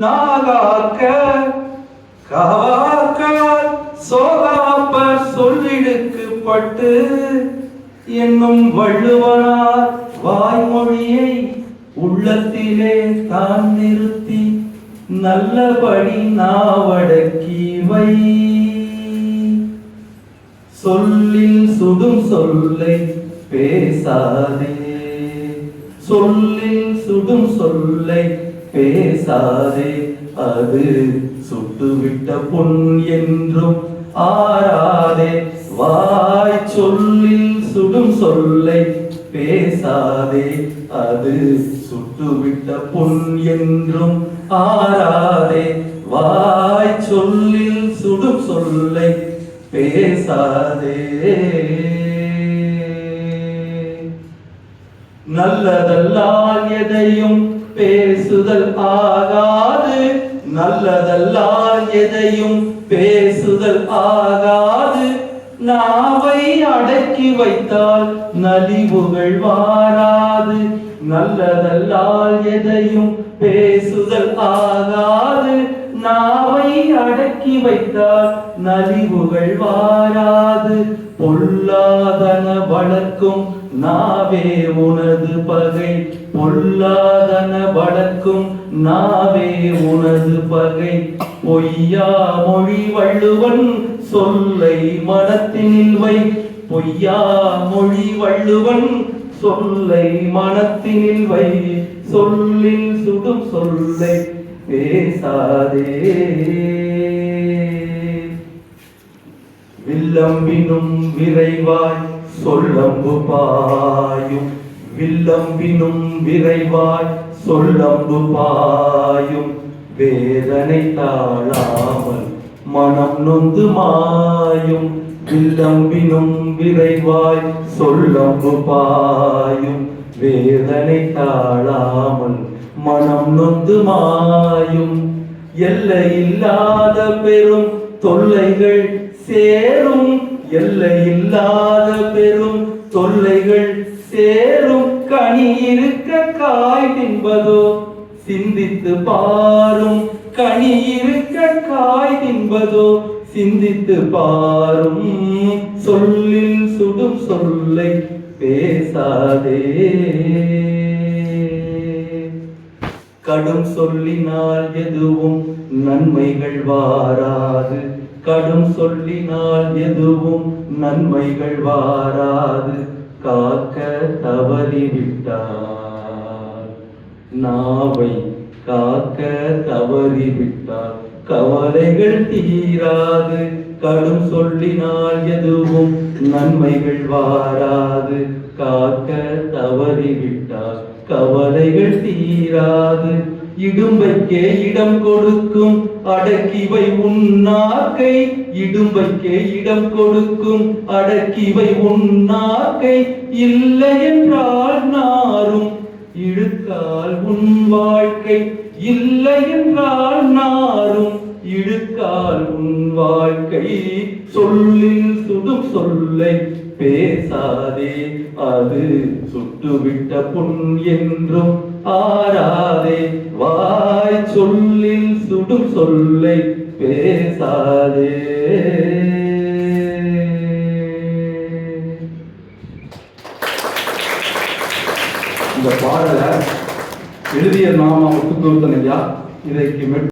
நாகாக்க காக்க சோகாப்பர் சொல்லிடுக்கப்பட்டு என்னும் வள்ளுவனார் வாய்மொழியை உள்ளத்திலே தான் நிறுத்தி நல்லபடி நாவடக்கி வை. சொல்லில் சுடும் சொல்லை பேசாதே. சொல்லில் சுடும் சொல்லை பேசாதே அது சுட்டுவிட்ட பொன் என்றும் ஆறாதே. வாய் சொல்லில் சுடும் சொல்லை பேசாதே அது சுட்டுவிட்ட பொன் என்றும் ஆறாதே. வாய் சொல்லில் சுடும் சொல்லை பேசாதே. நல்லதல்லால் எதையும் பேசுதல் ஆகாது நல்லதெல்லாம் எதையும் பேசுதல் ஆகாது. நாவை அடக்கி வைத்தால் நலிவுகள் வாராது நல்லதெல்லாம் எதையும் பேசுதல் ஆகாது. நான் வாயை அடக்கி வைத்தால் நலிவுகள் வாராது. பொல்லாதன வளர்க்கும் நாவே உனது பகை. பொல்லாதன வளர்க்கும் நாவே உனது பகை. பொய்யா மொழி வள்ளுவன் சொல்லை மனத்தினில் வை. பொய்யா மொழி வள்ளுவன் சொல்லை மனத்தினில் வை. சொல்லில் சுடும் சொல்லை பேசாதே. வில்லம்பினும் விரைவாய் சொல்லம்பு பாயும். வில்லம்பினும் விரைவாய் சொல்லம்பு பாயும். வேதனை தாழாமல் மனம் நொந்து மாயும். வில்லம்பினும் விரைவாய் சொல்லம்பு பாயும். வேதனை தாழாமல் மனம் நொந்து மாயும். எல்லையில்லாத பெரும் தொல்லைகள் சேரும். எல்லை இல்லாத பெரும் தொல்லைகள் சேரும். கனி இருக்க காய் தின்பதோ சிந்தித்து பாரும். கனி இருக்க காய் தின்பதோ சிந்தித்து பாரும். சொல்லில் சுடும் சொல்லை பேசாதே. கடும் சொல்லினால் எதுவும் நன்மைகள் வாராது. கடும் சொல்லினால் எதுவும் நன்மைகள் வாராது. காக்க தவறிவிட்டார். நாவை காக்க தவறிவிட்டார். கவலைகள் தீராது. கடும் சொல்லினால் எதுவும் நன்மைகள் வாராது. காக்க தவறிவிட்டார். கவலைகள் தீராது. இடும்பைக்கே இடம் கொடுக்கும். அடக்கிவை உன்னாக்கை இடும்பைக்கே இடம் கொடுக்கும். அடக்கிவை உன்னாக்கை இல்லை என்றால் நாரும். இழுக்கால் உன் வாழ்க்கை. இல்லை என்றால் நாரும். இழுக்கால் உன் வாழ்க்கை. சொல்லில் சுடும் சொல்லை பேசாதே அது சுட்டுவிட்ட புண் என்றும் ஆறாதே. வாய் சொல்லில் சுடும் சொல்லை பேசாதே. இந்த பாடலை எழுதிய நாம முத்துத்தூர்த்தன் ஐயா இதைக்கு